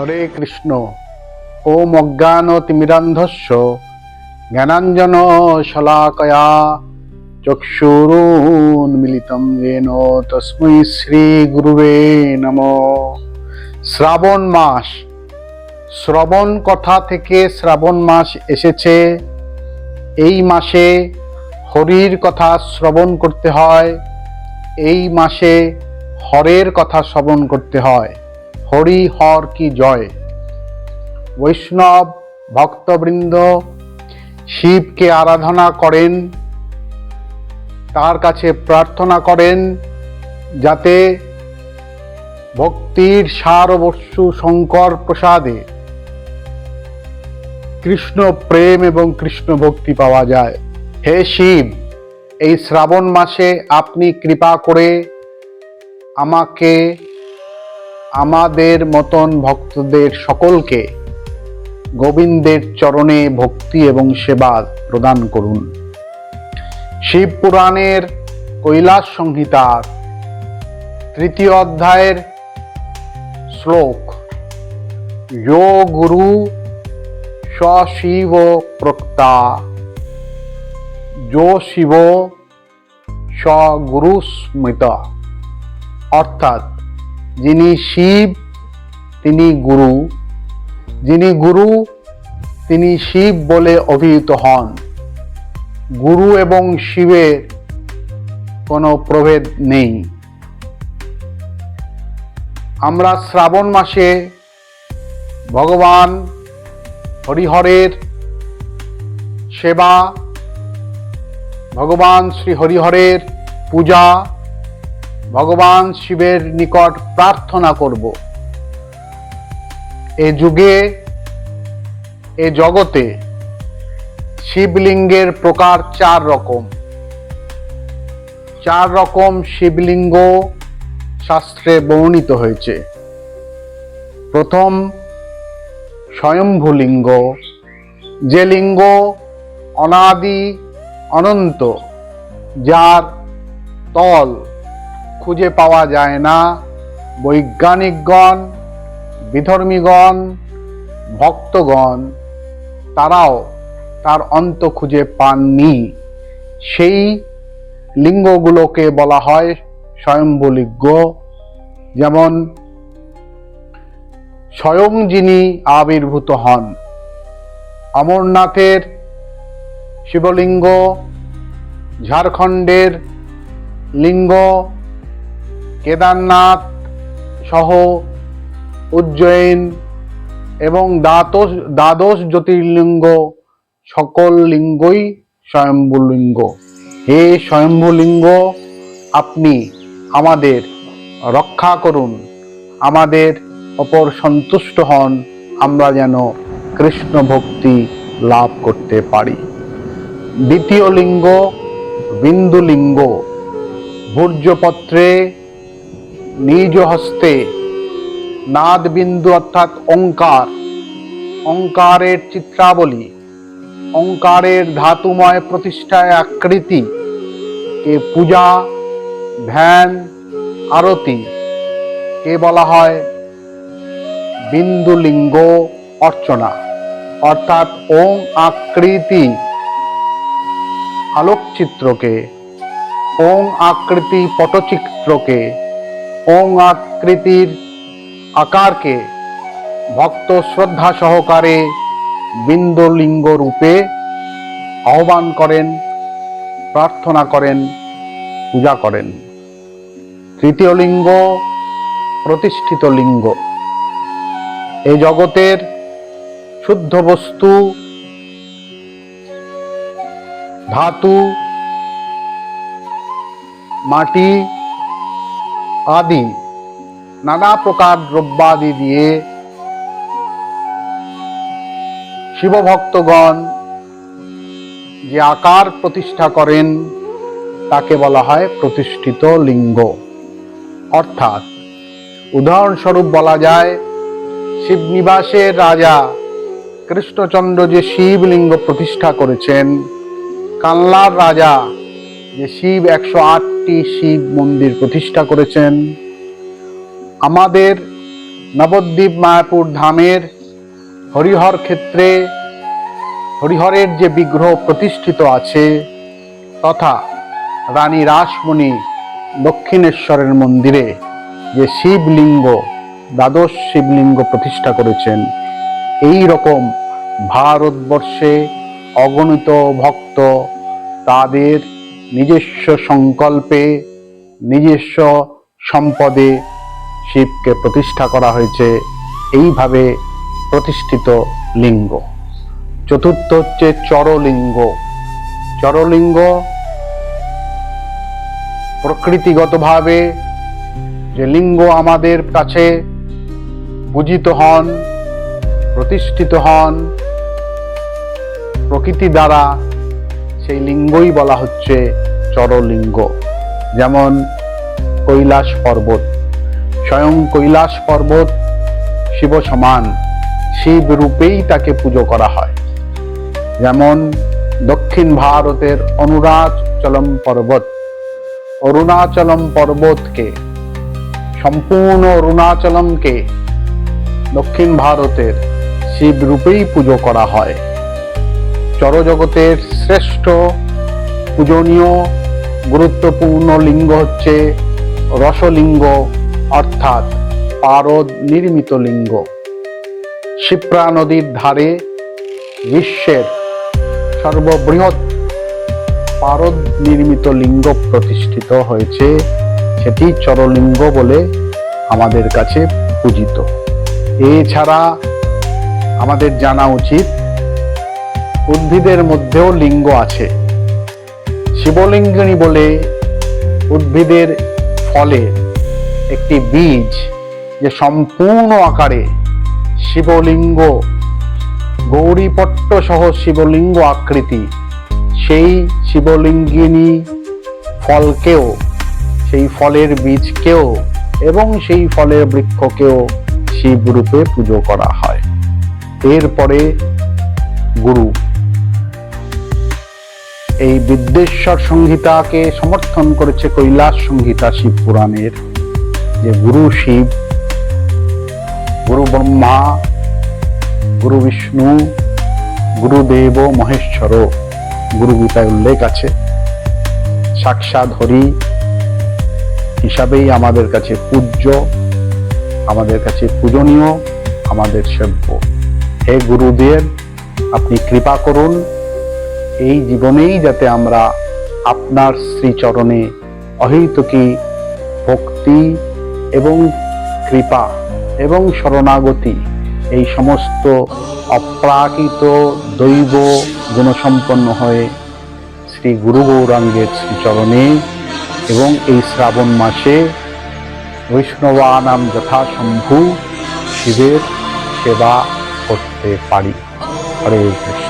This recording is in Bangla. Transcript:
হরে কৃষ্ণ। ওম অজ্ঞান তিমিরান্ধস্য, জ্ঞানাঞ্জন শলাকয়া চক্ষুরুন্মিলিতম যেন তস্मै শ্রী গুরুবে নম। শ্রাবণ মাস, শ্রবণ কথা থেকে শ্রাবণ মাস এসেছে। এই মাসে হরির কথা শ্রবণ করতে হয়। এই মাসে হরের কথা শ্রবণ করতে হয়। হরি হর কি জয়। বৈষ্ণব ভক্তবৃন্দ শিবকে আরাধনা করেন, তার কাছে প্রার্থনা করেন যাতে ভক্তির সারবর্ষু শঙ্কর প্রসাদে কৃষ্ণ প্রেম এবং কৃষ্ণ ভক্তি পাওয়া যায়। হে শিব, এই শ্রাবণ মাসে আপনি কৃপা করে আমাকে আমাদের মতন ভক্তদের সকলকে গোবিন্দের চরণে ভক্তি এবং সেবা প্রদান করুন। শিব পুরাণের কৈলাস সংহিতার তৃতীয় অধ্যায়ের শ্লোক, যো গুরু স্বশিব প্রক্তা, যো শিব স্বগুরু অর্থাৎ যিনি শিব, তিনি গুরু। যিনি গুরু, তিনি শিব বলে অভিহিত হন। গুরু এবং শিবের কোনো প্রভেদ নেই। আমরা শ্রাবণ মাসে ভগবান হরিহরের সেবা, ভগবান শ্রী হরিহরের পূজা ভগবান শিবের নিকট প্রার্থনা করব। এ যুগে, এ জগতে শিবলিঙ্গের প্রকার চার রকম। চার রকম শিবলিঙ্গ শাস্ত্রে বর্ণিত হয়েছে। প্রথম, স্বয়ম্ভুলিঙ্গ। যে লিঙ্গ অনাদি অনন্ত, যার তল খুঁজে পাওয়া যায় না। বৈজ্ঞানিকগণ, বিধর্মীগণ, ভক্তগণ, তারাও তার অন্ত খুঁজে পাননি। সেই লিঙ্গগুলোকে বলা হয় স্বয়ম্ভুলিঙ্গ যেমন, স্বয়ং যিনি আবির্ভূত হন, অমরনাথের শিবলিঙ্গ, ঝাড়খণ্ডের লিঙ্গ কেদারনাথ সহ উজ্জয়ন এবং দ্বাদশ দ্বাদশ জ্যোতির্লিঙ্গ সকল লিঙ্গই স্বয়ম্ভুলিঙ্গ। হে স্বয়ম্ভুলিঙ্গ, আপনি আমাদের রক্ষা করুন, আমাদের অপর সন্তুষ্ট হন, আমরা যেন কৃষ্ণ ভক্তি লাভ করতে পারি। দ্বিতীয় লিঙ্গ বিন্দু লিঙ্গ ভূর্যপত্রে নিজ হস্তে নাদ বিন্দু অর্থাৎ অঙ্কার, অঙ্কারের চিত্রাবলী, অঙ্কারের ধাতুময় প্রতিষ্ঠায় আকৃতি, কে পূজা, ধ্যান, আরতি, কে বলা হয় বিন্দু লিঙ্গ অর্চনা, অর্থাৎ ওং আকৃতি আলোকচিত্রকে ওং আকৃতি পটচিত্রকে ওং আকৃতির আকারকে ভক্ত শ্রদ্ধা সহকারে বিন্দুলিঙ্গ রূপে আহ্বান করেন, প্রার্থনা করেন, পূজা করেন। তৃতীয় লিঙ্গ, প্রতিষ্ঠিত লিঙ্গ। এই জগতের শুদ্ধ বস্তু, ধাতু, মাটি আদি নানা প্রকার দ্রব্যাদি দিয়ে শিবভক্তগণ যে আকার প্রতিষ্ঠা করেন, তাকে বলা হয় প্রতিষ্ঠিত লিঙ্গ। অর্থাৎ উদাহরণস্বরূপ বলা যায় শিবনিবাসের রাজা কৃষ্ণচন্দ্র যে শিবলিঙ্গ প্রতিষ্ঠা করেছেন কানলার রাজা যে শিব একশো আটটি শিব মন্দির প্রতিষ্ঠা করেছেন। আমাদের নবদ্বীপ মায়াপুর ধামের হরিহর ক্ষেত্রে হরিহরের যে বিগ্রহ প্রতিষ্ঠিত আছে তথা রানী রাসমণি দক্ষিণেশ্বরের মন্দিরে যে শিবলিঙ্গ, দ্বাদশ শিবলিঙ্গ প্রতিষ্ঠা করেছেন, এই রকম ভারতবর্ষে অগণিত ভক্ত তাদের নিজস্ব সংকল্পে, নিজস্ব সম্পদে শিবকে প্রতিষ্ঠা করা হয়েছে। এইভাবে প্রতিষ্ঠিত লিঙ্গ। চতুর্থ হচ্ছে চরলিঙ্গ। চরলিঙ্গ প্রকৃতিগতভাবে যে লিঙ্গ আমাদের কাছে পূজিত হন, প্রতিষ্ঠিত হন, প্রকৃতি দ্বারা সেই লিঙ্গই বলা হচ্ছে চরলিঙ্গ। যেমন কৈলাস পর্বত। স্বয়ং কৈলাস পর্বত শিব সমান, শিব রূপেই তাকে পুজো করা হয়। যেমন দক্ষিণ ভারতের অরুণাচলম পর্বত। অরুণাচলম পর্বতকে, সম্পূর্ণ অরুণাচলমকে দক্ষিণ ভারতের শিব রূপেই পুজো করা হয়। জড়জগতের শ্রেষ্ঠ পূজনীয় গুরুত্বপূর্ণ লিঙ্গ হচ্ছে রসলিঙ্গ, অর্থাৎ পারদ নির্মিত লিঙ্গ। শিপ্রা নদীর ধারে বিশ্বের সর্ববৃহৎ পারদ নির্মিত লিঙ্গ প্রতিষ্ঠিত হয়েছে। সেটি চরলিঙ্গ বলে আমাদের কাছে পূজিত। এছাড়া আমাদের জানা উচিত উদ্ভিদের মধ্যেও লিঙ্গ আছে। শিবলিঙ্গিনী বলে উদ্ভিদের ফলে একটি বীজ যে সম্পূর্ণ আকারে শিবলিঙ্গ, গৌরীপট্ট সহ শিবলিঙ্গ আকৃতি, সেই শিবলিঙ্গিনী ফলকেও, সেই ফলের বীজকেও এবং সেই ফলের বৃক্ষকেও শিবরূপে পুজো করা হয়। এরপরে গুরু এই বিদ্যেশ্বর সংহিতাকে সমর্থন করেছে কৈলাস সংহিতা শিব পুরাণের, যে গুরু শিব, গুরু ব্রহ্মা, গুরু বিষ্ণু গুরুদেব মহেশ্বর, গুরু গীতায় উল্লেখ আছে। সাক্ষাৎ হরি হিসাবেই আমাদের কাছে পূজ্য, আমাদের কাছে পূজনীয়, আমাদের সেব্য। হে গুরুদেব, আপনি কৃপা করুন এই জীবনেই যাতে আমরা আপনার শ্রীচরণে অহৈতুকী ভক্তি এবং কৃপা এবং শরণাগতি, এই সমস্ত অপ্রাকৃত দৈব গুণসম্পন্ন হয়ে শ্রী গুরু গৌরাঙ্গের শ্রীচরণে এবং এই শ্রাবণ মাসে বৈষ্ণবানাম যথাসম্ভু শিবের সেবা করতে পারি। হরে কৃষ্ণ।